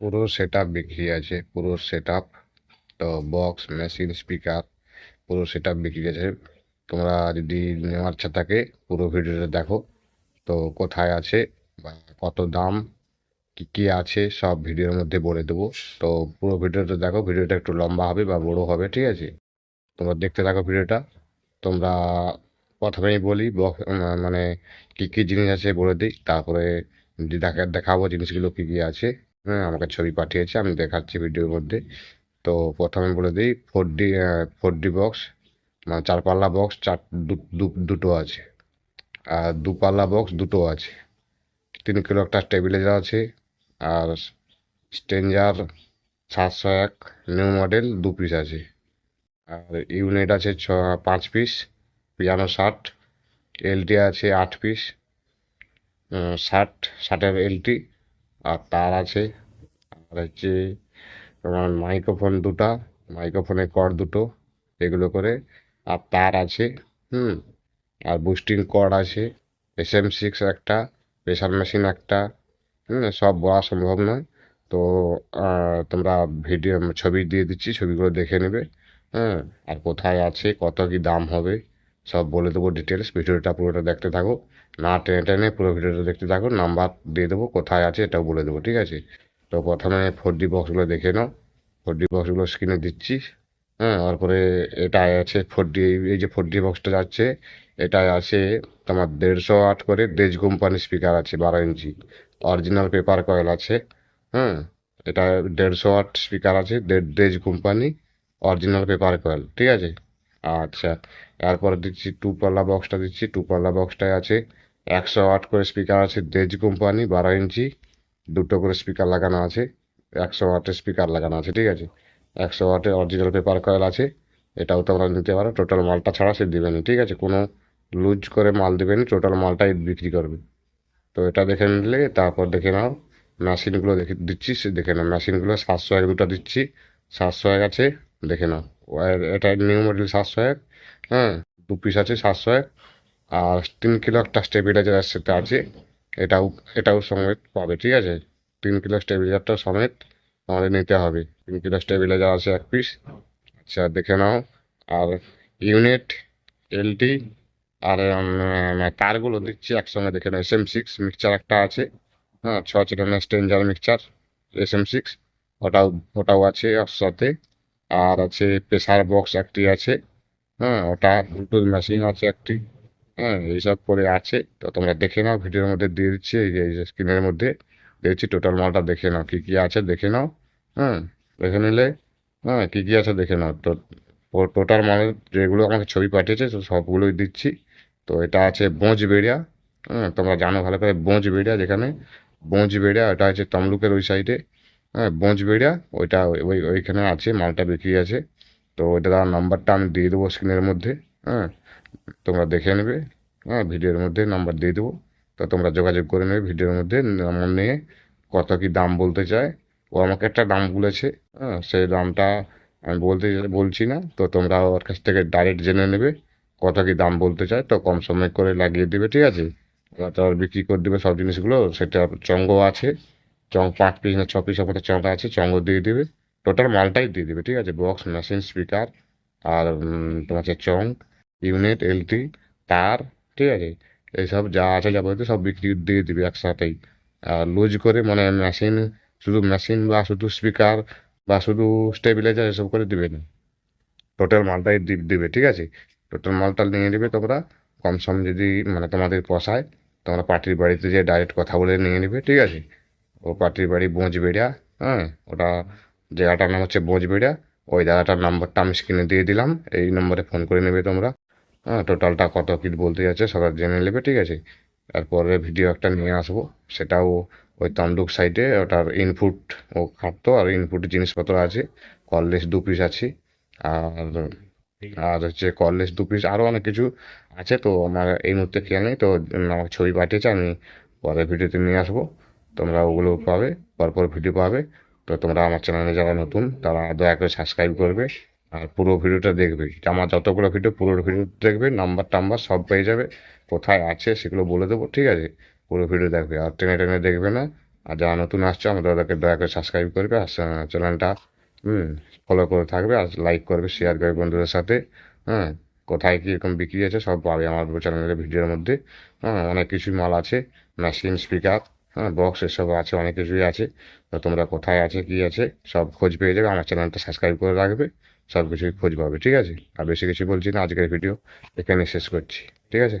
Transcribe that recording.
পুরো set up বিক্রি আছে, পুরো সেট আপ তো বক্স মেশিন স্পিকার পুরো সেট আপ বিক্রি আছে। তোমরা যদি নেওয়ার ইচ্ছা থাকে, পুরো ভিডিওটা দেখো, তো কোথায় আছে কত দাম, কি কি আছে, সব ভিডিওর মধ্যে বলে দেবো। তো পুরো ভিডিওটা দেখো, ভিডিওটা একটু লম্বা হবে বা বড় হবে, ঠিক আছে? তোমরা দেখতে থাকো ভিডিওটা। তোমরা প্রথমেই বলি মানে কি কি জিনিস আছে বলে দিই, তারপরে দেখাবো জিনিসগুলো কি কি আছে। হ্যাঁ আমাকে ছবি পাঠিয়েছে, আমি দেখাচ্ছি ভিডিওর মধ্যে। তো প্রথমে বলে দিই four D four D box মানে চার পাল্লা বক্স চার দুটো আছে। আর দু পাল্লা বক্স দুটো আছে। তিন কিলো একটা স্টেবিলাইজার আছে। আর স্ট্রেঞ্জার সাতশো এক নিউ মডেল দু পিস আছে। আর ইউনিট আছে ছ, পাঁচ পিস পিয়ানো ষাট এলটি আছে আট পিস ষাট, ষাটের এলটি আর তার আছে, আর হচ্ছে তোমার মাইক্রোফোন দুটা মাইক্রোফোনের কর্ড দুটো, এগুলো করে, আর তার আছে, হুম, আর বুস্টিং কর আছে এস এম সিক্স একটা প্রেশার মেশিন একটা, হুম, সব বলা সম্ভব নয়। তো তোমরা ভিডিও ছবি দিয়ে দিচ্ছি, ছবিগুলো দেখে নেবে হ্যাঁ আর কোথায় আছে, কত কি দাম হবে সব বলে দেবো ডিটেলস ভিডিওটা পুরোটা দেখতে থাকো। না টেনে টেনে পুরো ভিডিওটা দেখতে থাকো নাম্বার দিয়ে দেবো, কোথায় আছে এটাও বলে দেবো, ঠিক আছে? তো প্রথমে ফোর ডি বক্সগুলো দেখে নাও। ফোর ডি বক্সগুলো স্ক্রিনে দিচ্ছি হ্যাঁ তারপরে এটা আছে ফোর ডি এই যে ফোর ডি বক্সটা যাচ্ছে, এটায় আছে তোমার দেড়শো আট করে দেজ কোম্পানি স্পিকার আছে, বারো ইঞ্চি অরিজিনাল পেপার কয়েল আছে হ্যাঁ এটা দেড়শো আট স্পিকার আছে, দেড় দেজ কোম্পানি অরিজিনাল পেপার কয়েল ঠিক আছে? আচ্ছা এরপর দিচ্ছি টু পাল্লা বক্সটা দিচ্ছি টু পাল্লা বক্সটায় আছে একশো আট করে স্পিকার আছে, দেজ কোম্পানি, বারো ইঞ্চি, দুটো করে স্পিকার লাগানো আছে, একশো ওয়াটের স্পিকার লাগানো আছে, ঠিক আছে? একশো ওয়াটের অরিজিনাল পেপার কয়েল আছে, এটাও তোমরা নিতে পারো টোটাল মালটা ছাড়া সে দেবে না, ঠিক আছে? কোনো লুজ করে মাল দেবে না টোটাল মালটাই বিক্রি করবে। তো এটা দেখে নিলে, তারপর দেখে নাও মেশিনগুলো দেখে দিচ্ছি, সে দেখে নাও মেশিনগুলো সাতশো এক দুটো দিচ্ছি, সাতশো এক আছে দেখে নাও। এটা নিউ মডেল সাতশো এক হ্যাঁ? দু পিস আছে সাতশো এক আর তিন কিলো একটা স্টেবিলাইজার সাথে আছে। এটাও এটাও সমেত পাবে, ঠিক আছে? তিন কিলো স্টেবিলাইজারটা সমেত আমাদের নিতে হবে। তিন কিলো স্টেবিলাইজার আছে, এক পিস আচ্ছা দেখে নাও। আর ইউনিট এলটি আর তারগুলো দিচ্ছি একসঙ্গে, দেখে নাও। এস এম সিক্স মিক্সচার একটা আছে হ্যাঁ? ছ চিটানের স্টেঞ্জার মিক্সচার এস এম সিক্স ওটাও ওটাও আছে সাথে আর আছে প্রেসার বক্স একটি আছে হ্যাঁ ওটা দুটো মেশিন আছে একটি হ্যাঁ এইসব করে আছে। তো তোমরা দেখে নাও, ভিডিওর মধ্যে দিয়ে দিচ্ছি, এই যে স্ক্রিনের মধ্যে দিয়েছি টোটাল মালটা দেখে নাও, কী কী আছে দেখে নাও হ্যাঁ দেখে নিলে হ্যাঁ কী কী আছে দেখে নাও। তো টোটাল মাল যেগুলো আমাকে ছবি পাঠিয়েছে সবগুলোই দিচ্ছি। তো এটা আছে বোঁজ বেড়িয়া হ্যাঁ তোমরা জানো ভালো করে বোঁজ বেড়িয়া যেখানে বোঁজবেড়িয়া ওটা হচ্ছে তমলুকের ওই সাইডে হ্যাঁ বোঁজবেড়িয়া ওইটা ওই ওইখানে আছে, মালটা বিক্রি আছে। তো ওইটা নাম্বারটা আমি দিয়ে দেবো স্ক্রিনের মধ্যে হ্যাঁ। তোমরা দেখে নেবে হ্যাঁ ভিডিওর মধ্যে নাম্বার দিয়ে দেবো। তো তোমরা যোগাযোগ করে নেবে ভিডিওর মধ্যে, নাম্বার নিয়ে কত কি দাম বলতে চায়। ও আমাকে একটা দাম বলেছে হ্যাঁ সেই দামটা আমি বলতে বলছি না। তো তোমরা ওর কাছ থেকে ডাইরেক্ট জেনে নেবে কত কি দাম বলতে চায়। তো কম সময় করে লাগিয়ে দেবে, ঠিক আছে? তো বিক্রি করে দেবে সব জিনিসগুলো, সেটা চঙ্গ আছে। চং পাঁচ পিস না ছ পিস মতো চঙ্গ আছে চঙ্গ দিয়ে দেবে। টোটাল মালটাই দিয়ে দেবে, ঠিক আছে? বক্স মেশিন স্পিকার আর তোমার হচ্ছে চং ইউনিট এলটি তার, ঠিক আছে? এইসব যা আছে যাবতীয় সব বিক্রি দিয়ে দিবে একসাথেই। আর লুজ করে মানে মেশিন শুধু মেশিন বা শুধু স্পিকার বা শুধু স্টেবিলাইজার এসব করে দিবে না। টোটাল মালটাই দিবে, ঠিক আছে? টোটাল মালটা নিয়ে নেবে তোমরা। কম সম যদি মানে তোমাদের পোষায়, তোমরা পার্টির বাড়িতে যে ডাইরেক্ট কথা বলে নিয়ে নেবে, ঠিক আছে? ও পার্টির বাড়ি বোঁজবেড়িয়া হ্যাঁ ওটা জায়গাটার নাম হচ্ছে বোঁজবেড়িয়া ওই জায়গাটার নাম্বারটা আমি স্ক্রিনে দিয়ে দিলাম এই নম্বরে ফোন করে নেবে তোমরা। হ্যাঁ টোটালটা কত কি বলতে যাচ্ছে সবাই জেনে নেবে ঠিক আছে? তারপরে ভিডিও একটা নিয়ে আসব সেটাও ওই তমলুক সাইডে ওটার ইনপুট ও খাটতো আর ইনপুট জিনিসপত্র আছে কললেস দু পিস আছে। আর আর হচ্ছে কললেস দু পিস আরও অনেক কিছু আছে তো আমার এই মুহূর্তে খেয়াল নেই তো আমাকে ছবি পাঠিয়েছে আমি পরে ভিডিওতে নিয়ে আসব। তোমরা ওগুলো পাবে, পরপর ভিডিও পাবে। তো তোমরা আমার চ্যানেলে যারা নতুন, তারা দয়া করে সাবস্ক্রাইব করবে আর পুরো ভিডিওটা দেখবে। আমার যতগুলো ভিডিও পুরো ভিডিও দেখবে নাম্বার টাম্বার সব পেয়ে যাবে, কোথায় আছে সেগুলো বলে দেবো, ঠিক আছে? পুরো ভিডিও দেখবে, আর টেনে টেনে দেখবে না। আর যারা নতুন আসছে আমাদের ওদেরকে দয়া করে সাবস্ক্রাইব করবে, আর চ্যানেলটা, হুম ফলো করে থাকবে, আর লাইক করবে শেয়ার করবে বন্ধুদের সাথে হ্যাঁ? কোথায় কীরকম বিক্রি আছে সব পাবে আমার চ্যানেলের ভিডিওর মধ্যে হ্যাঁ? অনেক কিছুই মাল আছে মেশিন স্পিকার হ্যাঁ বক্স এসব আছে, অনেক কিছুই আছে। তো তোমরা কোথায় আছে, কী আছে, সব খোঁজ পেয়ে যাবে। আমার চ্যানেলটা সাবস্ক্রাইব করে রাখবে, সব কিছুই খোঁজ পাবে, ঠিক আছে? আর বেশি কিছু বলছি না, আজকের ভিডিও এখানে শেষ করছি, ঠিক আছে?